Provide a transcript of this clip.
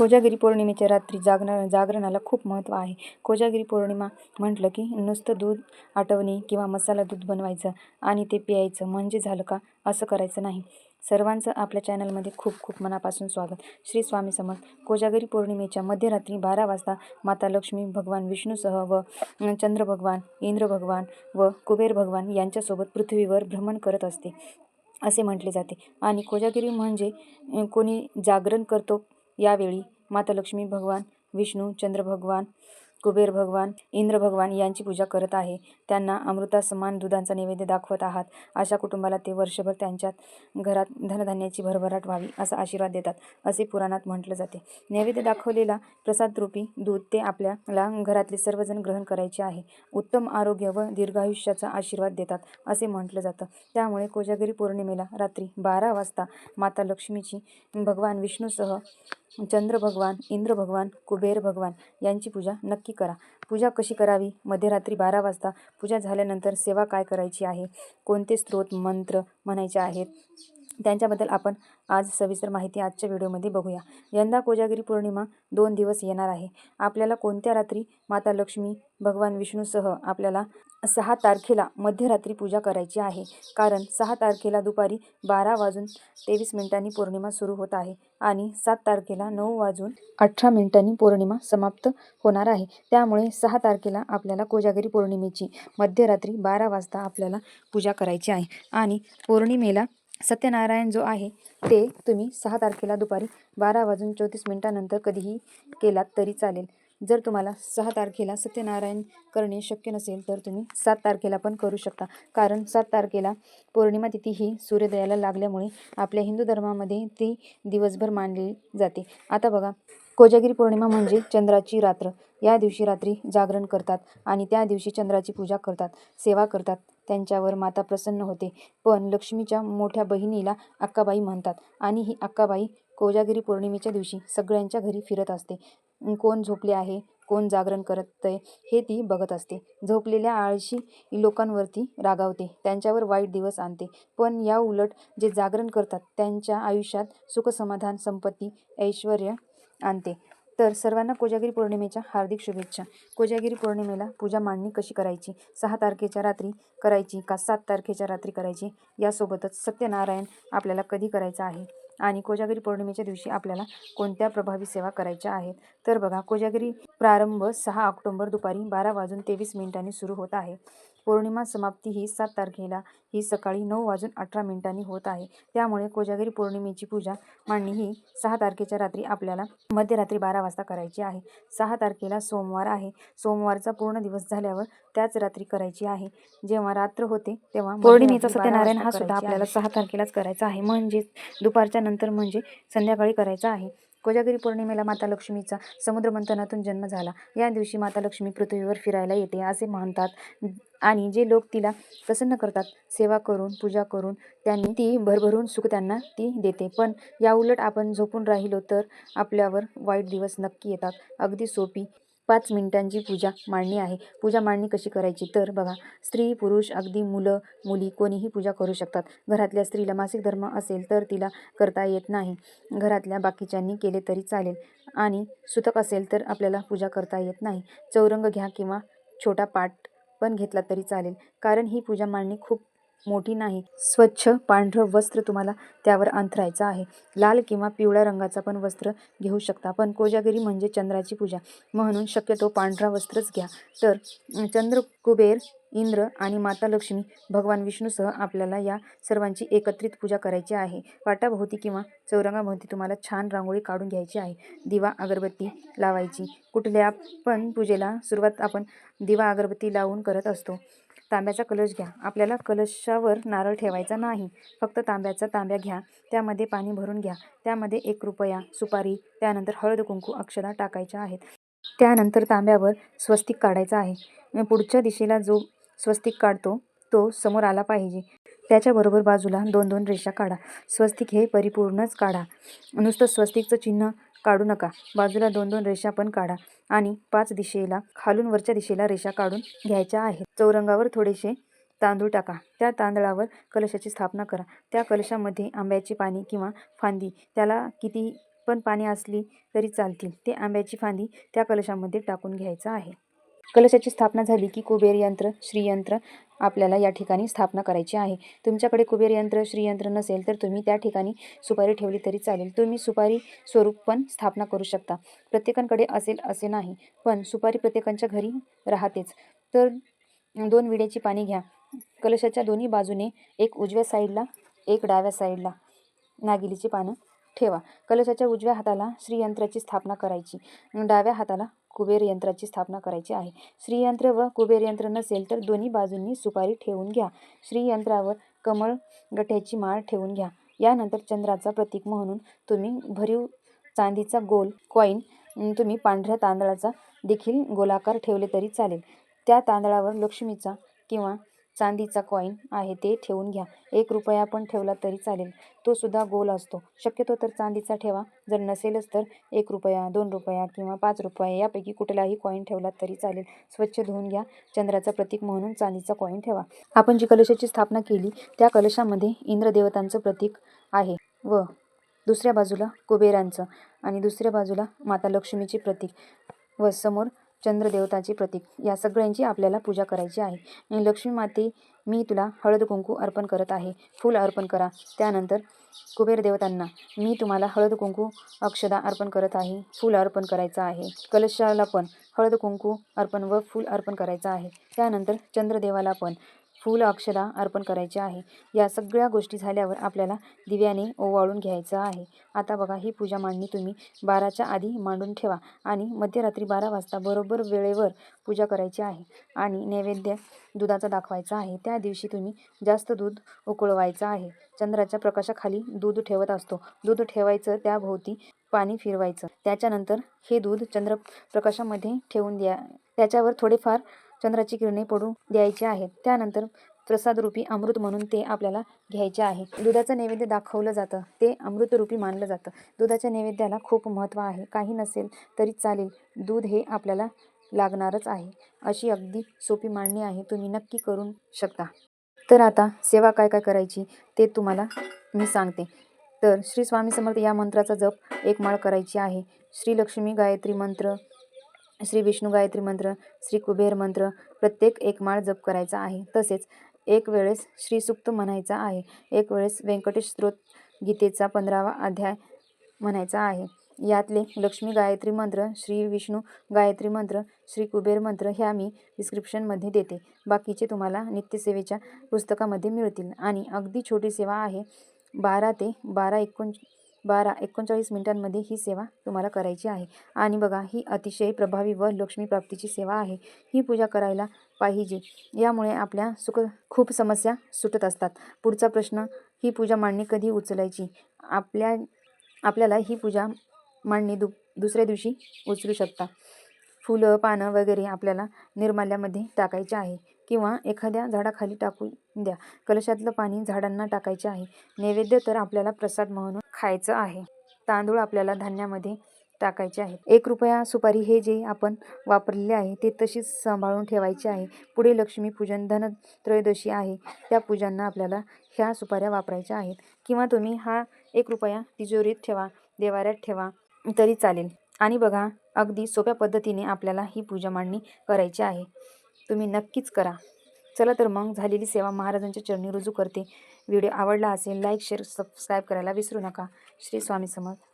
कोजागिरी पौर्णिमेच्या रात्री जागरण जागरणाला खूप महत्त्व आहे. कोजागिरी पौर्णिमा म्हटलं की नुसतं दूध आटवणे किंवा मसाला दूध बनवायचं आणि ते प्यायचं म्हणजे झालं का? असं करायचं नाही. सर्वांचं आपल्या चॅनलमध्ये खूप खूप मनापासून स्वागत. श्री स्वामी समर्थ कोजागिरी पौर्णिमेच्या मध्यरात्री बारा वाजता माता लक्ष्मी भगवान विष्णूसह व चंद्र भगवान इंद्र भगवान व कुबेर भगवान यांच्यासोबत पृथ्वीवर भ्रमण करत असते. असे म्हटले जाते. आणि कोजागिरी म्हणजे कोणी जागरण करतो यावेळी माता लक्ष्मी भगवान विष्णू चंद्र भगवान कुबेर भगवान इंद्र भगवान यांची पूजा करत आहे. त्यांना अमृतासमान दुधांचा नैवेद्य दाखवत आहात. अशा कुटुंबाला ते वर्षभर त्यांच्यात घरात धनधान्याची भरभराट व्हावी असा आशीर्वाद देतात असे पुराणात म्हटलं जाते. नैवेद्य दाखवलेला प्रसादरूपी दूध ते आपल्याला घरातले सर्वजण ग्रहण करायचे आहे. उत्तम आरोग्य व दीर्घायुष्याचा आशीर्वाद देतात असे म्हटलं जातं. त्यामुळे कोजागिरी पौर्णिमेला रात्री बारा वाजता माता लक्ष्मीची भगवान विष्णूसह चंद्र भगवान इंद्र भगवान कुबेर भगवान यांची पूजा नक्की करा. पूजा कशी करावी? मध्यरात्री बारा वाजता पूजा झाल्यानंतर सेवा काय करायची आहे? कोणते स्त्रोत मंत्र म्हणायचे आहेत? त्यांच्याबद्दल आपण आज सविस्तर माहिती आजच्या व्हिडिओमध्ये बघूया. यंदा कोजागिरी पौर्णिमा दोन दिवस येणार आहे. आपल्याला कोणत्या रात्री माता लक्ष्मी भगवान विष्णूसह आपल्याला सहा तारखेला मध्यरात्री पूजा करायची आहे. कारण सहा तारखेला दुपारी बारा वाजून तेवीस मिनिटांनी पौर्णिमा सुरू होत आहे आणि सात तारखेला नऊ वाजून अठरा मिनिटांनी पौर्णिमा समाप्त होणार आहे. त्यामुळे सहा तारखेला आपल्याला कोजागिरी पौर्णिमेची मध्यरात्री बारा वाजता आपल्याला पूजा करायची आहे आणि पौर्णिमेला सत्यनारायण जो आहे ते तुम्ही सहा तारखेला दुपारी बारा वाजून चौतीस मिनिटानंतर कधीही केलात तरी चालेल. जर तुम्हाला सहा तारखेला सत्यनारायण करणे शक्य नसेल तर तुम्ही सात तारखेला पण करू शकता. कारण सात तारखेला पौर्णिमा तिथी ही सूर्योदयाला लागल्यामुळे आपल्या हिंदू धर्मामध्ये ती दिवसभर मानली जाते. आता बघा कोजागिरी पौर्णिमा म्हणजे चंद्राची रात्र. या दिवशी रात्री जागरण करतात आणि त्या दिवशी चंद्राची पूजा करतात सेवा करतात. त्यांच्यावर माता प्रसन्न होते. पण लक्ष्मीच्या मोठ्या बहिणीला अक्काबाई म्हणतात आणि ही अक्काबाई कोजागिरी पौर्णिमेच्या दिवशी सगळ्यांच्या घरी फिरत असते. कोण झोपले आहे कोण जागरण करत आहे हे ती बघत असते. झोपलेल्या आळशी लोकांवरती रागावते त्यांच्यावर वाईट दिवस आणते. पण या उलट जे जागरण करतात त्यांच्या आयुष्यात सुखसमाधान संपत्ती ऐश्वर आणते. तर सर्वांना कोजागिरी पौर्णिमेच्या हार्दिक शुभेच्छा. कोजागिरी पौर्णिमेला पूजा मांडणी कशी करायची? सहा तारखेच्या रात्री करायची का सात तारखेच्या रात्री करायची? यासोबतच सत्यनारायण आपल्याला कधी करायचं आहे? आणि कोजागिरी पौर्णिमेच्या दिवशी आपल्याला कोणत्या प्रभावी सेवा करायच्या आहेत? तर बघा कोजागिरी प्रारंभ सहा ऑक्टोंबर दुपारी बारा वाजून तेवीस मिनिटांनी सुरू होत आहे. पौर्णिमा समाप्ती ही सात तारखेला. ही सकाळी नऊ वाजून अठरा मिनिटांनी होत आहे. त्यामुळे कोजागिरी पौर्णिमेची पूजा मांडणी ही सहा तारखेच्या रात्री आपल्याला मध्यरात्री बारा वाजता करायची आहे. सहा तारखेला सोमवार आहे. सोमवारचा पूर्ण दिवस झाल्यावर त्याच रात्री करायची आहे. जेव्हा रात्र होते तेव्हा पौर्णिमेचा सत्यनारायण हा सुद्धा आपल्याला. सहा तारखेलाच करायचा आहे. म्हणजेच दुपारच्या नंतर म्हणजे संध्याकाळी करायचा आहे. कोजागिरी पौर्णिमेला माता लक्ष्मीचा समुद्रमंथनातून जन्म झाला. या दिवशी माता लक्ष्मी पृथ्वीवर फिरायला येते असे म्हणतात. आणि जे लोक तिला प्रसन्न करतात सेवा करून पूजा करून त्यांनी ती भरभरून सुख त्यांना ती देते. पण याउलट आपण झोपून राहिलो तर आपल्यावर वाईट दिवस नक्की येतात. अगदी सोपी पाच मिनिटांची पूजा मांडणी आहे. पूजा मांडणी कशी करायची? तर बघा स्त्री पुरुष अगदी मुलं मुली कोणीही पूजा करू शकतात. घरातल्या स्त्रीला मासिक धर्म असेल तर तिला करता येत नाही. घरातल्या बाकीच्यांनी केले तरी चालेल. आणि सुतक असेल तर आपल्याला पूजा करता येत नाही. चौरंग घ्या किंवा छोटा पाट पण घेतला तरी चालेल. कारण ही पूजा मांडणी खूप मोठी नाही. स्वच्छ पांढरं वस्त्र तुम्हाला त्यावर अंथरायचं आहे. लाल किंवा पिवळ्या रंगाचा पण वस्त्र घेऊ शकता. पण कोजागिरी म्हणजे चंद्राची पूजा. म्हणून शक्यतो पांढरा वस्त्रच घ्या. तर चंद्र कुबेर इंद्र आणि माता लक्ष्मी भगवान विष्णूसह आपल्याला या सर्वांची एकत्रित पूजा करायची आहे. वाटाभोवती किंवा चौरंगाभोवती तुम्हाला छान रांगोळी काढून घ्यायची आहे. दिवा अगरबत्ती लावायची. कुठल्या पण पूजेला सुरुवात आपण दिवा अगरबत्ती लावून करत असतो. तांब्याचा कलश घ्या. आपल्याला कलशावर नारळ ठेवायचा नाही. फक्त तांब्याचा तांब्या घ्या. त्यामध्ये पाणी भरून घ्या. त्यामध्ये एक रुपया सुपारी त्यानंतर हळद कुंकू अक्षदा टाकायच्या आहेत. त्यानंतर तांब्यावर स्वस्तिक काढायचा आहे. मग पुढच्या दिशेला जो स्वस्तिक काढतो तो समोर आला पाहिजे. त्याच्याबरोबर बाजूला दोन दोन रेषा काढा. स्वस्तिक हे परिपूर्णच काढा. नुसतं स्वस्तिकचं चिन्ह काढू नका. बाजूला दोन दोन रेषा पण काढा आणि पाच दिशेला खालून वरच्या दिशेला रेषा काढून घ्यायच्या आहेत. चौरंगावर थोडेसे तांदूळ टाका. त्या तांदळावर कलशाची स्थापना करा. त्या कलशामध्ये आंब्याची पाणी किंवा फांदी त्याला किती पण पाने असली तरी चालतील. ते आंब्याची फांदी त्या कलशामध्ये टाकून घ्यायचं आहे. कलशाची स्थापना झाली की कुबेर यंत्र श्रीयंत्र आपल्याला या ठिकाणी स्थापना करायची आहे. तुमच्याकडे कुबेर यंत्र श्रीयंत्र नसेल तर तुम्ही त्या ठिकाणी सुपारी ठेवली तरी चालेल. तुम्ही सुपारी स्वरूप पण स्थापना करू शकता. प्रत्येकांकडे असेल असे नाही पण सुपारी प्रत्येकांच्या घरी राहतेच. तर दोन विड्याची पाने घ्या. कलशाच्या दोन्ही बाजूने एक उजव्या साईडला एक डाव्या साईडला नागिलीची पानं ठेवा. कलशाच्या उजव्या हाताला श्रीयंत्राची स्थापना करायची. डाव्या हाताला कुबेर यंत्राची स्थापना करायची आहे. श्रीयंत्र व कुबेर यंत्र नसेल तर दोन्ही बाजूंनी सुपारी ठेवून घ्या. श्रीयंत्रावर कमळ गठ्याची माळ ठेवून घ्या. यानंतर चंद्राचा प्रतीक म्हणून तुम्ही भरीव चांदीचा गोल कॉईन तुम्ही पांढऱ्या तांदळाचा देखील गोलाकार ठेवले तरी चालेल. त्या तांदळावर लक्ष्मीचा किंवा चांदीचा कॉईन आहे ते ठेवून घ्या. एक रुपया पण ठेवला तरी चालेल. तो सुद्धा गोल असतो. शक्यतो तर चांदीचा ठेवा. जर नसेलच तर एक रुपया दोन रुपया किंवा पाच रुपया यापैकी कुठलाही कॉईन ठेवला तरी चालेल. स्वच्छ धुवून घ्या. चंद्राचा प्रतीक म्हणून चांदीचा कॉईन ठेवा. आपण जी कलशाची स्थापना केली त्या कलशामध्ये इंद्रदेवतांचं प्रतीक आहे व दुसऱ्या बाजूला कुबेरांचं आणि दुसऱ्या बाजूला माता लक्ष्मीचे प्रतीक व समोर चंद्रदेवताचे प्रतीक. या सगळ्यांची आपल्याला पूजा करायची आहे. आणि लक्ष्मी माते मी तुला हळद कुंकू अर्पण करत आहे. फूल अर्पण करा. त्यानंतर कुबेर देवतांना मी तुम्हाला हळद कुंकू अक्षदा अर्पण करत आहे. फूल अर्पण करायचं आहे. कलशाला पण हळद कुंकू अर्पण व फूल अर्पण करायचं आहे. त्यानंतर चंद्रदेवाला पण फूल अक्षदा अर्पण करायचे आहे. या सगळ्या गोष्टी झाल्यावर आपल्याला दिव्याने ओवाळून घ्यायचं आहे. आता बघा ही पूजा मांडणी तुम्ही बाराच्या आधी मांडून ठेवा आणि मध्यरात्री बारा वाजता बरोबर वेळेवर पूजा करायची आहे आणि नैवेद्य दुधाचा दाखवायचा आहे. त्या दिवशी तुम्ही जास्त दूध उकळवायचं आहे. चंद्राच्या प्रकाशाखाली दूध ठेवत असतो. दूध ठेवायचं त्याभोवती पाणी फिरवायचं. त्याच्यानंतर हे दूध चंद्र प्रकाशामध्ये ठेवून द्या. त्याच्यावर थोडेफार चंद्राची किरणे पडू द्यायची आहेत. त्यानंतर प्रसादरूपी अमृत म्हणून ते आपल्याला घ्यायचे आहे. दुधाचं नैवेद्य दाखवलं जातं. ते अमृतरूपी मानलं जातं. दुधाच्या नैवेद्याला खूप महत्त्व आहे. काही नसेल तरी चालेल. दूध हे आपल्याला लागणारच आहे. अशी अगदी सोपी मांडणी आहे. तुम्ही नक्की करून शकता. तर आता सेवा काय काय करायची ते तुम्हाला मी सांगते. तर श्री स्वामी समर्थ या मंत्राचा जप एक माळ करायची आहे. श्री लक्ष्मी गायत्री मंत्र श्री विष्णू गायत्री मंत्र श्री कुबेर मंत्र प्रत्येक एक माळ जप करायचा आहे. तसेच एक वेळेस श्रीसुक्त म्हणायचा आहे. एक वेळेस व्यंकटेश स्तोत्र गीतेचा पंधरावा अध्याय म्हणायचा आहे. यातले लक्ष्मी गायत्री मंत्र श्री विष्णू गायत्री मंत्र श्री कुबेर मंत्र ह्या मी डिस्क्रिप्शनमध्ये देते. बाकीचे तुम्हाला नित्यसेवेच्या पुस्तकामध्ये मिळतील. आणि अगदी छोटी सेवा आहे. बारा ते बारा एकोण बारा एकोणचाळीस मिनिटांमध्ये ही सेवा तुम्हाला करायची आहे. आणि बघा ही अतिशय प्रभावी व लक्ष्मी प्राप्तीची सेवा आहे. ही पूजा करायला पाहिजे. यामुळे आपल्या सुख खूप समस्या सुटत असतात. पुढचा प्रश्न ही पूजा मांडणी कधी उचलायची? आपल्या आपल्याला ही पूजा मांडणी दु दुसऱ्या दिवशी उचलू शकता. फुलं पानं वगैरे आपल्याला निर्माल्यामध्ये टाकायचे आहे. किंवा एखाद्या झाडाखाली टाकून द्या. कलशातलं पाणी झाडांना टाकायचे आहे. नैवेद्य तर आपल्याला प्रसाद म्हणून खायचं आहे. तांदूळ आपल्याला धान्यामध्ये टाकायचे आहेत एक रुपया सुपारी हे जे आपण वापरलेले आहे ते तशीच सांभाळून ठेवायचे आहे. पुढे लक्ष्मीपूजन धन त्रयोदशी आहे. त्या पूजांना आपल्याला ह्या सुपाऱ्या वापरायच्या आहेत. किंवा तुम्ही हा एक रुपया तिजोरीत ठेवा देवाऱ्यात ठेवा तरी चालेल. आणि बघा अगदी सोप्या पद्धतीने आपल्याला ही पूजा मांडणी करायची आहे. तुम्ही नक्कीच करा. चला तर मग झालेली सेवा महाराजांच्या चरणी रुजू करते. व्हिडिओ आवडला असेल लाईक शेअर सबस्क्राईब करायला विसरू नका. श्री स्वामी समर्थ.